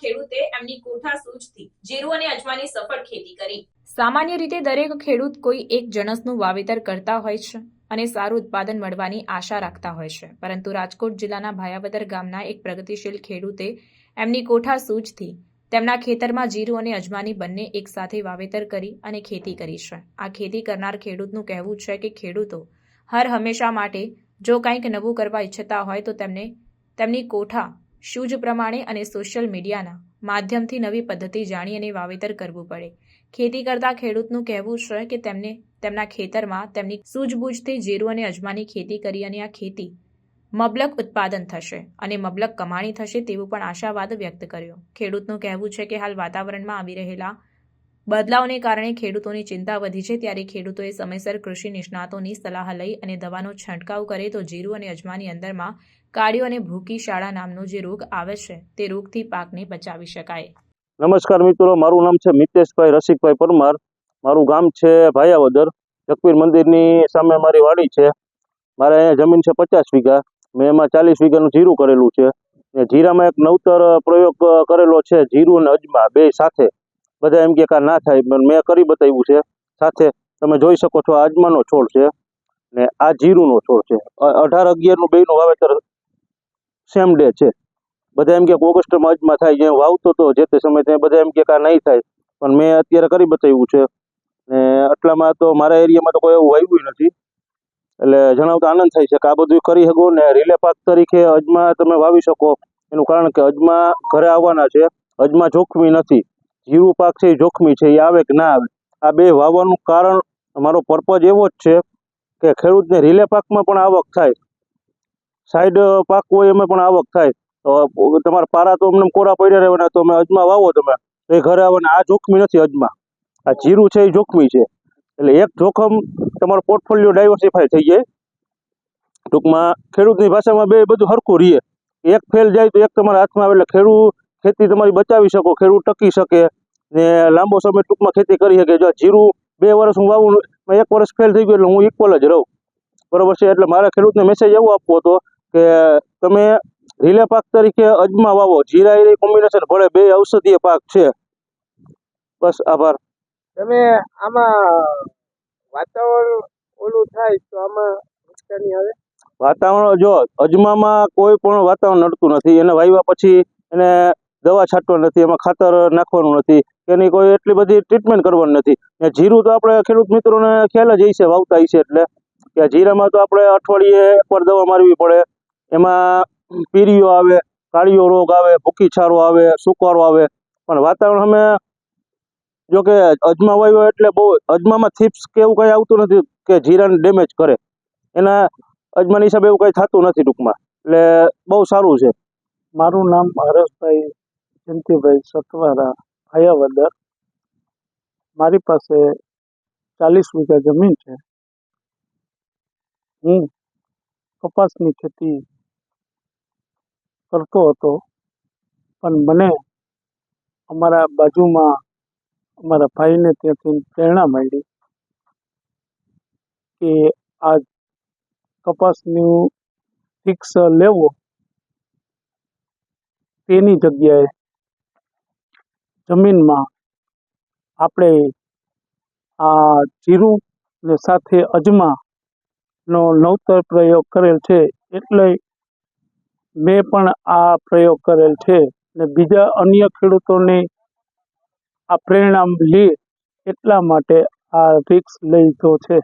ખેડૂતે એમની કોઠા સૂચથી જીરું અને અજમાની સફળ ખેતી કરી. સામાન્ય રીતે દરેક ખેડૂત કોઈ એક જણસનું વાવેતર કરતા હોય છે અને સારું ઉત્પાદન મળવાની આશા રાખતા હોય છે. પરંતુ રાજકોટ જિલ્લાના ભાયાવદર ગામના એક પ્રગતિશીલ ખેડૂતે એમની કોઠા સૂચથી તેમના ખેતરમાં જીરું અને અજમાની બંને એકસાથે વાવેતર કરી અને ખેતી કરી છે. આ ખેતી કરનાર ખેડૂતનું કહેવું છે કે ખેડૂતો હર હંમેશા માટે જો કંઈક નવું કરવા ઈચ્છતા હોય તો તેમને તેમની કોઠા શૂઝ પ્રમાણે અને સોશિયલ મીડિયાના માધ્યમથી નવી પદ્ધતિ જાણી અને વાવેતર કરવું પડે. ખેતી કરતા ખેડૂતનું કહેવું છે કે તેમને તેમના ખેતરમાં તેમની સૂઝબૂઝથી જીરું અને અજમાની ખેતી કરી અને આ ખેતી મબલક ઉત્પાદન થશે અને મબલક કમાણી થશે તેવું પણ આશાવાદ વ્યક્ત કર્યો. ખેડૂતનું કહેવું છે કે હાલ વાતાવરણમાં આવી રહેલા બદલાવને કારણે ખેડૂતોની ચિંતા વધી છે. ત્યારે ખેડૂતોએ સમયસર કૃષિ નિષ્ણાતોની સલાહ લઈ અને દવાનો છંટકાવ કરે તો જીરું અને અજમાની અંદરમાં કાળીઓ અને ભૂકી શાળા નામનો જે રોગ આવે છે, તે રોગથી પાકને બચાવી શકાય. નમસ્કાર મિત્રો, મારું નામ છે મિતેશભાઈ રસિકભાઈ પરમાર. મારું ગામ છે ભાયાવદર. જકવીર મંદિરની સામે મારી વાડી છે. મારે અહીંયા જમીન છે પચાસ વીઘા. મેં એમાં ચાલીસ વીઘાનું જીરું કરેલું છે. જીરામાં એક નવતર પ્રયોગ કરેલો છે જીરું અને અજમા બે સાથે. બધા એમ કે ના થાય, પણ મેં કરી બતાવ્યું છે. સાથે તમે જોઈ શકો છો આ અજમાનો છોડ છે ને આ જીરુંનો છોડ છે. અઢાર અગિયારનું બેનું વાવેતર સેમ ડે છે. બધા એમ કે ઓગસ્ટમાં અજમા થાય જે વાવતો હતો જે તે સમયે ત્યાં બધા એમ કા નહીં થાય, પણ મેં અત્યારે કરી બતાવ્યું છે. ને આટલામાં તો મારા એરિયામાં તો કોઈ એવું વાવ્યું નથી. એટલે જણાવતા આનંદ થાય છે કે આ બધું કરી શકો ને રિલે પાક તરીકે અજમા તમે વાવી શકો. એનું કારણ કે અજમા ઘરે આવવાના છે. અજમા જોખમી નથી. જીરું પાક છે એ જોખમી છે, એ આવે કે ના આવે? આ બે વાવવાનું કારણ મારો પર્પઝ એવો જ છે કે ખેડૂતને રીલે પાકમાં પણ આવક થાય. સાઈડ પાક હોય એમાં પણ આવક થાય. તો તમારા પારા તો અમને કોરા પડ્યા રહેવાના, તો અમે અજમા વાવો તમે. એ ઘરે આવવાના, આ જોખમી નથી અજમા. આ જીરું છે એ જોખમી છે. એટલે એક જોખમ તમારો પોર્ટફોલિયો ડાયવર્સિફાય થઈ જાય. ટૂંકમાં ખેડૂતની ભાષામાં બે બધું હરખું રહીએ એક ફેલ જાય તો એક તમારા હાથમાં આવે, એટલે ખેડૂત ખેતી તમારી બચાવી શકો ખેડૂત ટકી શકે ને લાંબો સમય ટૂંકમાં ખેતી કરી શકે. જો જીરું બે વર્ષ હું વાવું એક વર્ષ ફેલ થઈ ગયું એટલે હું ઇક્વલ જ રહું. બરોબર છે? એટલે મારા ખેડૂતને મેસેજ એવો આપવો હતો કે તમે રીલે પાક તરીકે અજમા વાવો. જીરા એ કોમ્બિનેશન ભલે બે ઔષધીય પાક છે. બસ આભાર. તમે આમાં વાતાવરણ ઓલું થાય તો આમાં નુકસાની આવે? વાતાવરણ જો અજમામાં કોઈ પણ વાતાવરણ નડતું નથી. એને વાવ્યા પછી એને દવા છાંટવાની નથી, એમાં ખાતર નાખવાનું નથી, એની કોઈ એટલી બધી ટ્રીટમેન્ટ કરવાની નથી. ને જીરું તો આપણે ખેડૂત મિત્રોને ખ્યાલ જ છે વાવતા છે એટલે. કે જીરામાં તો આપણે અઠવાડિયે એકવાર દવા મારવી પડે. એમાં પીરીઓ આવે, કાળિયો રોગ આવે ભૂકી છારો આવે, સુકારો આવે. પણ વાતાવરણ અમે જો કે અજમા વાવ્યો એટલે બહુ, અજમામાં થીપ્સ કે એવું કંઈ આવતું નથી કે જીરાને ડેમેજ કરે. એના અજમાની હિસાબે એવું કંઈ થતું નથી ટૂંકમાં. એટલે બહુ સારું છે. મારું નામ હરેશભાઈ જયંતિભાઈ સતવારા ભયાવદર મારી પાસે ચાલીસ વીઘા જમીન છે. હું કપાસની ખેતી કરતો હતો, પણ મને અમારા બાજુમાં અમારા ભાઈને ત્યાંથી પ્રેરણા મળી કે આ કપાસનું ફિક્સ લેવો. તેની જગ્યાએ જમીનમાં આપણે આ જીરું ને સાથે અજમાનો નવતર પ્રયોગ કરેલ છે. એટલે મેં પણ આ પ્રયોગ કરેલ છે ને બીજા અન્ય ખેડૂતોને આ પ્રેરણા લે એટલા માટે આ રિક્સ લીધો છે.